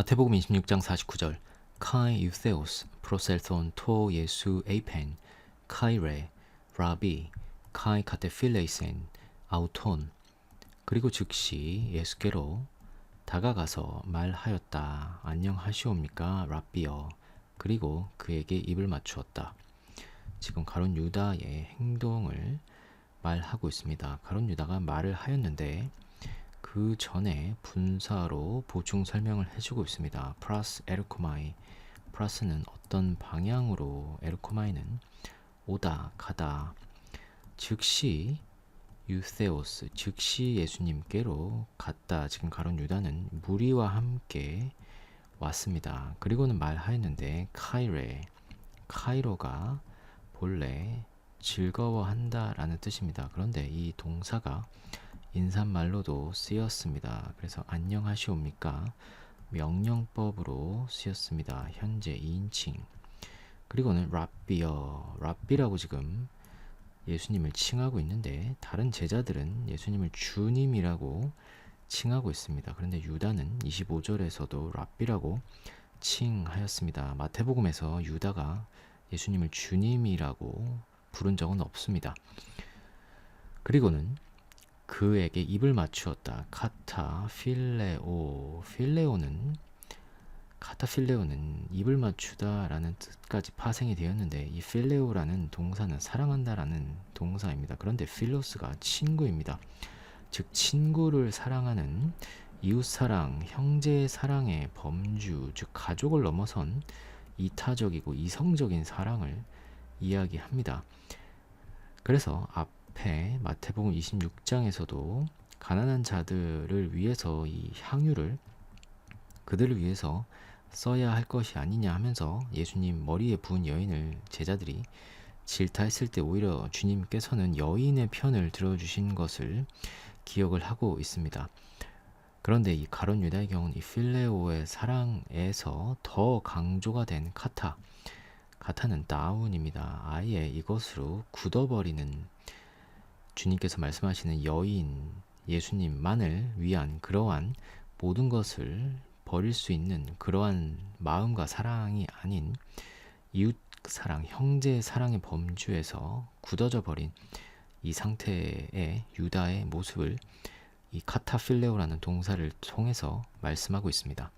마태복음 26장 49절. 카이 유세오스 프로셀톤 토 예수 에이펜 카이레 라비 카이 카테필레이센 아우톤. 그리고 즉시 예수께로 다가가서 말하였다. 안녕하시옵니까 라비여. 그리고 그에게 입을 맞추었다. 지금 가론 유다의 행동을 말하고 있습니다. 가론 유다가 말을 하였는데 그 전에 분사로 보충 설명을 해주고 있습니다. 플러스 에르코마이 플러스는 어떤 방향으로 에르코마이는 오다 가다 즉시 유세오스 즉시 예수님께로 갔다 지금 가론 유다는 무리와 함께 왔습니다. 그리고는 말하였는데 카이레 카이로가 본래 즐거워한다라는 뜻입니다. 그런데 이 동사가 인사말로도 쓰였습니다. 그래서 안녕하시옵니까? 명령법으로 쓰였습니다. 현재 2인칭. 그리고는 랍비어, 랍비라고 지금 예수님을 칭하고 있는데 다른 제자들은 예수님을 주님이라고 칭하고 있습니다. 그런데 유다는 25절에서도 랍비라고 칭하였습니다. 마태복음에서 유다가 예수님을 주님이라고 부른 적은 없습니다. 그리고는 그에게 입을 맞추었다. 카타 필레오 필레오는 카타 필레오는 입을 맞추다라는 뜻까지 파생이 되었는데 이 필레오라는 동사는 사랑한다라는 동사입니다. 그런데 필로스가 친구입니다. 즉 친구를 사랑하는 이웃 사랑, 형제 사랑의 범주, 즉 가족을 넘어선 이타적이고 이성적인 사랑을 이야기합니다. 그래서 앞에 마태복음 26장에서도 가난한 자들을 위해서 이 향유를 그들을 위해서 써야 할 것이 아니냐 하면서 예수님 머리에 부은 여인을 제자들이 질타했을 때 오히려 주님께서는 여인의 편을 들어주신 것을 기억을 하고 있습니다. 그런데 이 가론 유다의 경우는 이 필레오의 사랑에서 더 강조가 된 카타, 카타는 다운입니다. 아예 이것으로 굳어버리는 주님께서 말씀하시는 여인 예수님만을 위한 그러한 모든 것을 버릴 수 있는 그러한 마음과 사랑이 아닌 이웃 사랑, 형제 사랑의 범주에서 굳어져 버린 이 상태의 유다의 모습을 이 카타필레오라는 동사를 통해서 말씀하고 있습니다.